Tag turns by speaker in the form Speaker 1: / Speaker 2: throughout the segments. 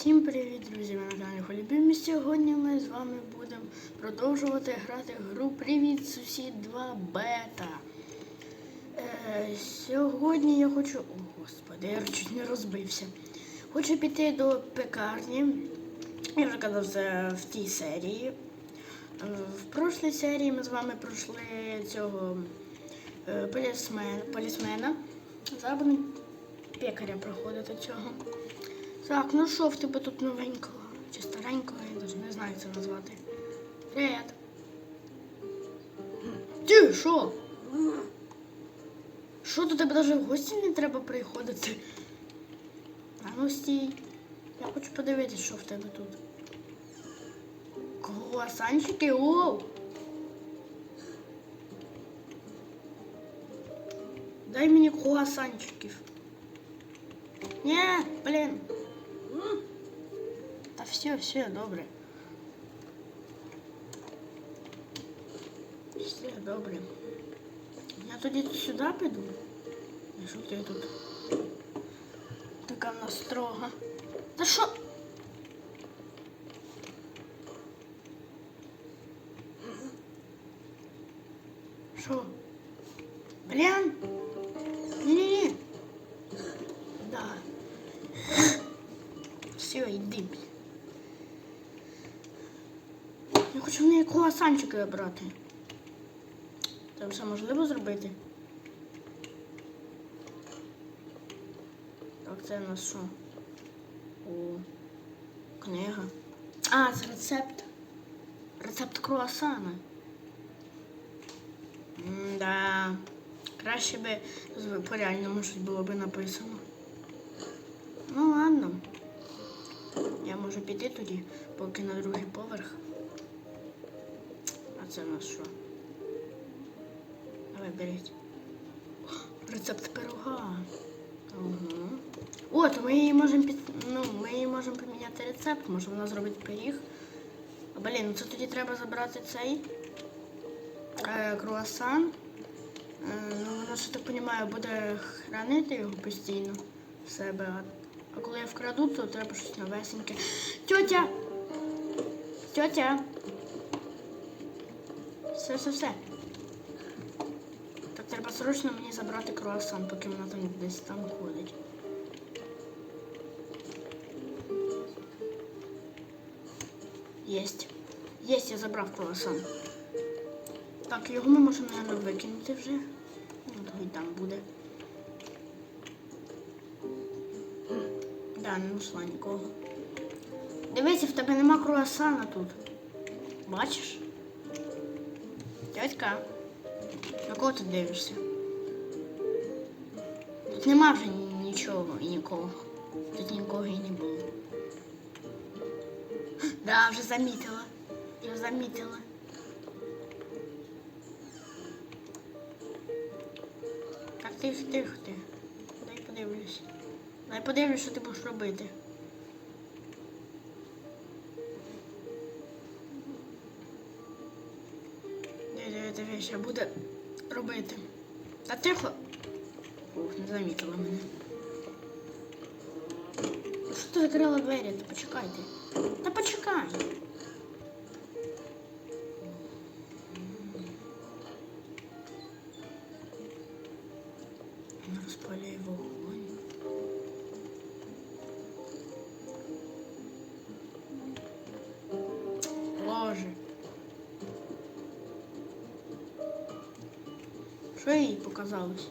Speaker 1: Всім привіт, друзі! Ви на каналі Холібім. Сьогодні ми з вами будемо продовжувати грати гру Привіт, сусід 2 бета. Е, сьогодні я хочу. О, господи, я чуть не розбився. Хочу піти до пекарні. Я вже казав це в тій серії. Е, В прошлій серії ми з вами пройшли цього е, полісмен, полісмена. Зараз пекаря проходити цього. Так, ну що в тебе тут новенького? Чи старенького, я навіть не знаю, як це назвати. Привіт. Ти, що? Що до тебе навіть в гості не треба приходити? А ну стій. Я хочу подивитися, що в тебе тут. Круасанчики? Оу! Дай мені круасанчиків. Ні, блін. Та все, все, добре. Все добре. Я тоді сюди піду. І що ти тут? Така в нас строга. Та що? Що? Блін? Круасанчики брати. Це все можливо зробити? Так, це у нас що? О, книга. А, це рецепт. Рецепт круасана. Да. Краще би по реальному було би написано. Ну ладно. Я можу піти тоді, поки на другий поверх. Це у нас що? Давай беріть. Рецепт пирога. Угу. О, то ми її можемо під... ну, ми її можемо поміняти рецепт, може вона зробить пиріг. Блін, ну це тоді треба забрати цей е, круасан. Е, ну, воно, що так розумію, буде хранити його постійно в себе. А коли я вкраду, то треба щось новесеньке. Тьотя! Тьотя! Все, все, все. Так треба срочно мені забрати круасан, поки вона там десь там ходить. Єсть. Єсть, я забрав круасан. Так, його ми можемо, мабуть, викинути вже. Ну, там буде. Да, не знайшла нікого. Дивися, в тебе нема круасана тут. Бачиш? Тьотька, на кого ти дивишся? Тут нема вже нічого і нікого. Тут нікого і не було. Да, вже замітила. Я замітила. Так, тихо, тихо, тихо. Дай подивлюсь. Дай подивлюсь, що ти будеш робити. Диви, диви, що буде робити. Та тихо. Ух, не замітила мене. Що ти закрила двері? Та почекайте. Та почекай. Що їй показалось?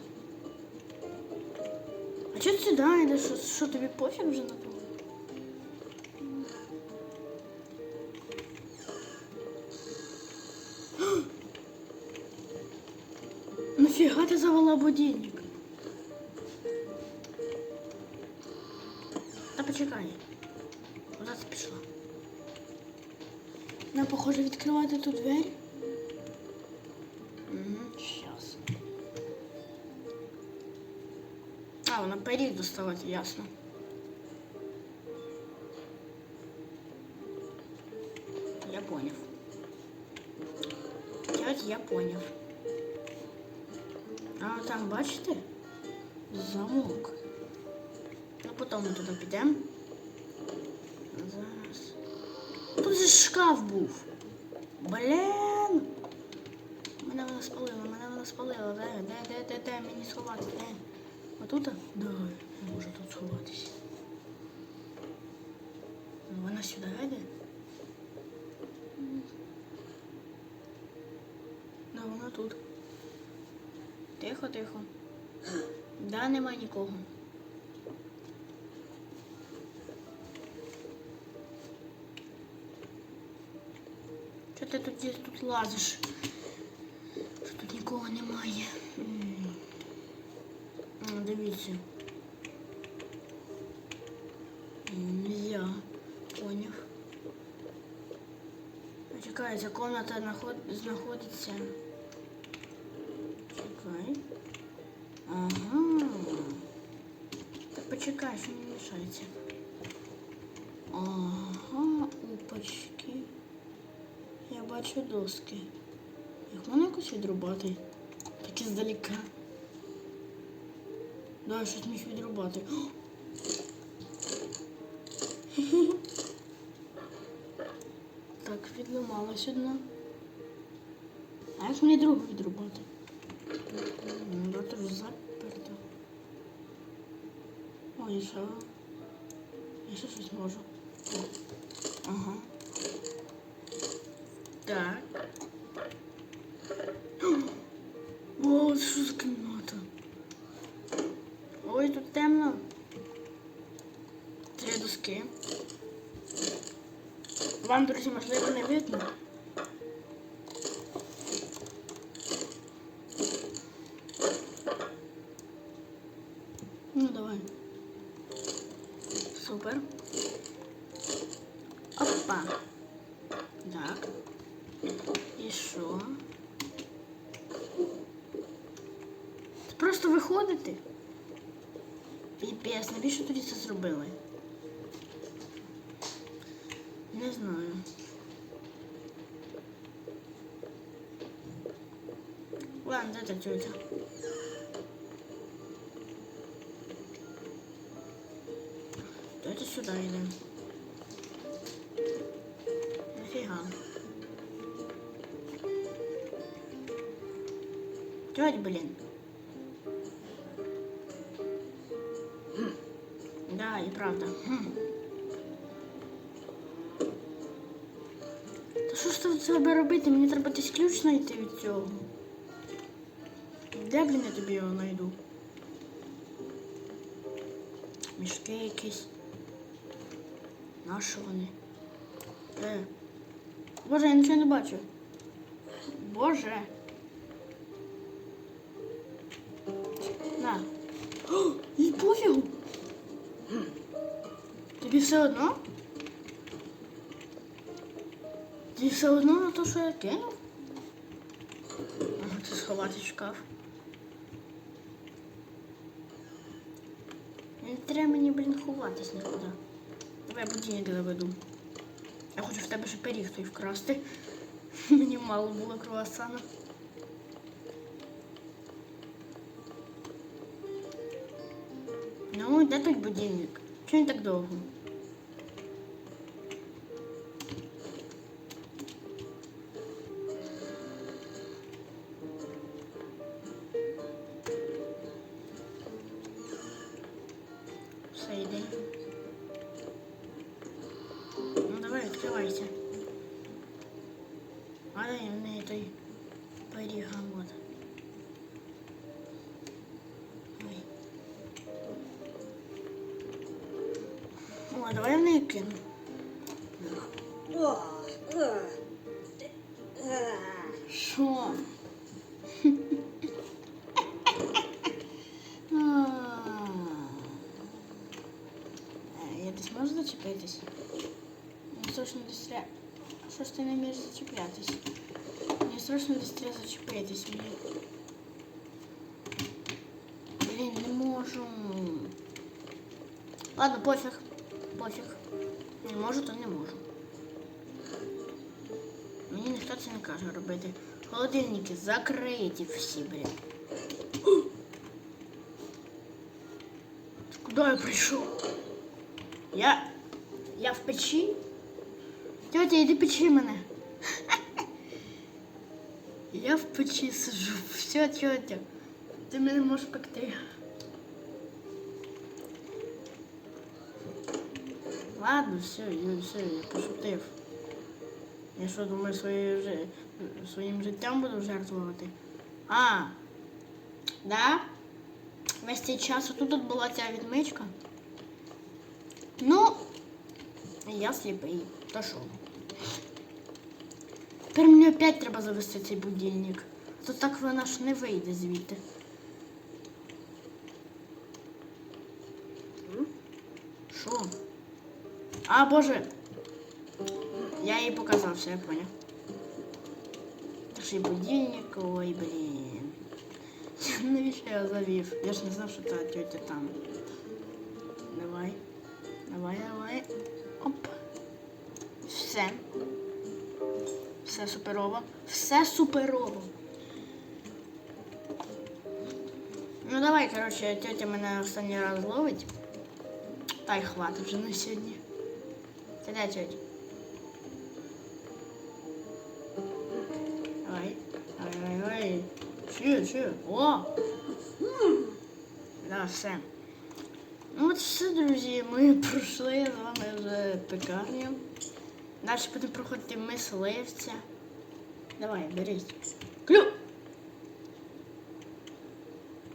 Speaker 1: А чого ти сюди йдеш? Що, що тобі пофіг вже на то? Нафіга ти завела будильник? Та почекай. Куди ти пішла? Нам, похоже, відкривати тут двері. А, вона пиріг доставати, ясно. Я поняв. Тьоть, я поняв. А там, бачите? Замок. Ну, потім ми туди підемо. тут же шкаф був. Блін. Мене вона спалила, мене вона спалила. Де, де, де, де, де, мені сховати, де? Отут? Да, я можу тут сховатися. Ну, Вона сюди йде? Да, вона тут. Тихо, тихо. Да, нема нікого. Що ти тут, десь тут лазиш? Що тут нікого немає. М. А, дивіться. М, Нельзя. Поняв. Чекай, ця комната наход- знаходиться. Чекай. Ага. Так почекай, що не мішається. Ага, опачки. Я бачу доски. Їх можна якось відрубати? Так іздалека. Да, щось міг відрубати. Відламалась одна. А як мені другу відрубати? Да, теж заперто. Ой, і що? Я ще щось можу. Ага. Так. О, що за кімната? Ой, тут темно. Три доски. Вам, друзі, можливо. Ну, давай. Супер. Опа. Так. І що? Просто виходити. Піпець, навіщо тоді це зробили? Не знаю. Ладно, де та тетя? Давайте сюди йдемо. Нафіга. Тьоть, блін. Да, і правда. Хм. Та що ж тут треба робити? Мені треба десь ключ знайти від цього. Де, блін, я тобі його знайду? Мішки якісь. Нащо вони? Е. Боже, я нічого не бачу. Боже. На. О, і пофігу. Тобі все одно? Тобі все одно на те, що я кинув? Ага, це сховати в шкаф. Треба мені, блін, ховатись нікуди. Давай я будильник заведу. Я хочу в тебе ще пиріг той вкрасти. Мені мало було круасана. Ну, де той будильник? Чому так довго? О, давай в неї кину. Що? А. Е, Я десь можу зачепитись? Мені страшно десь треба. Що ж ти не вмієш зачеплятись? Мені страшно десь треба зачепитись. Мені... Блін, не можу. Ладно, пофіг. Пофіг. Не можу, то не можу. Мені ніхто це не каже робити. Холодильники закриті всі, блін. Куди я прийшов? Я. Я в печі? Тьотя, іди печи мене. Я в печі сижу. Все, тьотя. Ти мене можеш пекти. Ладно, все, я, все, я пошутив. Я що, думаю, своє, своїм життям буду жертвувати? А, да? Весь цей час отут от була ця відмичка. Ну, я сліпий. То що? Тепер мені опять треба завести цей будильник. То так вона ж не вийде звідти. М? Що? А, боже. Я їй показав, все, я понял. Та ще будильник, ой, блін. Навіщо я завів? Я ж не знав, що та тетя там. Давай. Давай, давай. Оп. Все. Все суперово. Все суперово. Ну давай, коротше, тетя мене останній раз ловить. Та й хватить вже на сьогодні. Це де тетя? Давай. Давай, давай. Чую, чую. О! Да, все. Ну от все, друзі, ми пройшли з вами вже пекарню. Далі будемо проходити мисливця. Давай, беріть. Клю!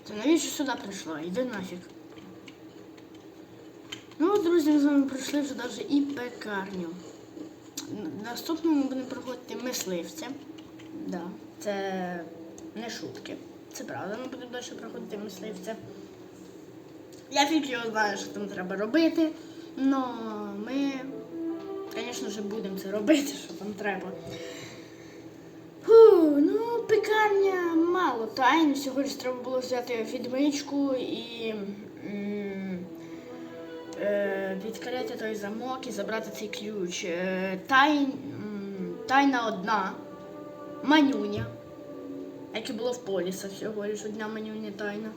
Speaker 1: Ти навіщо сюди прийшла? Іди нафіг. Друзі, ми з вами пройшли вже навіть і пекарню. Наступно ми будемо проходити мисливця. Да, це не шутки. Це правда, ми будемо далі проходити мисливця. Я фіг його знаю, що там треба робити. Но ми, звісно ж, будемо це робити, що там треба. Фу, ну, пекарня мало тайн. Сьогодні треба було взяти відмичку і відкрити той замок і забрати цей ключ. Е, тай, тайна одна. Манюня. Як і було в поліса всього лиш одна манюня тайна.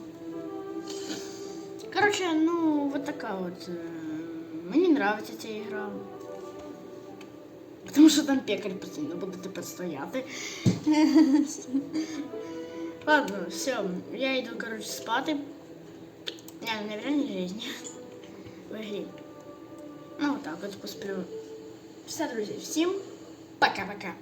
Speaker 1: Короче, ну, вот такая вот. э, Мне нравится ця ігра. Потому що там пекарь постійно буде тепер стояти. Ладно, все, я йду, короче, спати. Не, не в реальній жизни. В игре. Ну, вот так вот посплю. Все, друзі, всім пока-пока.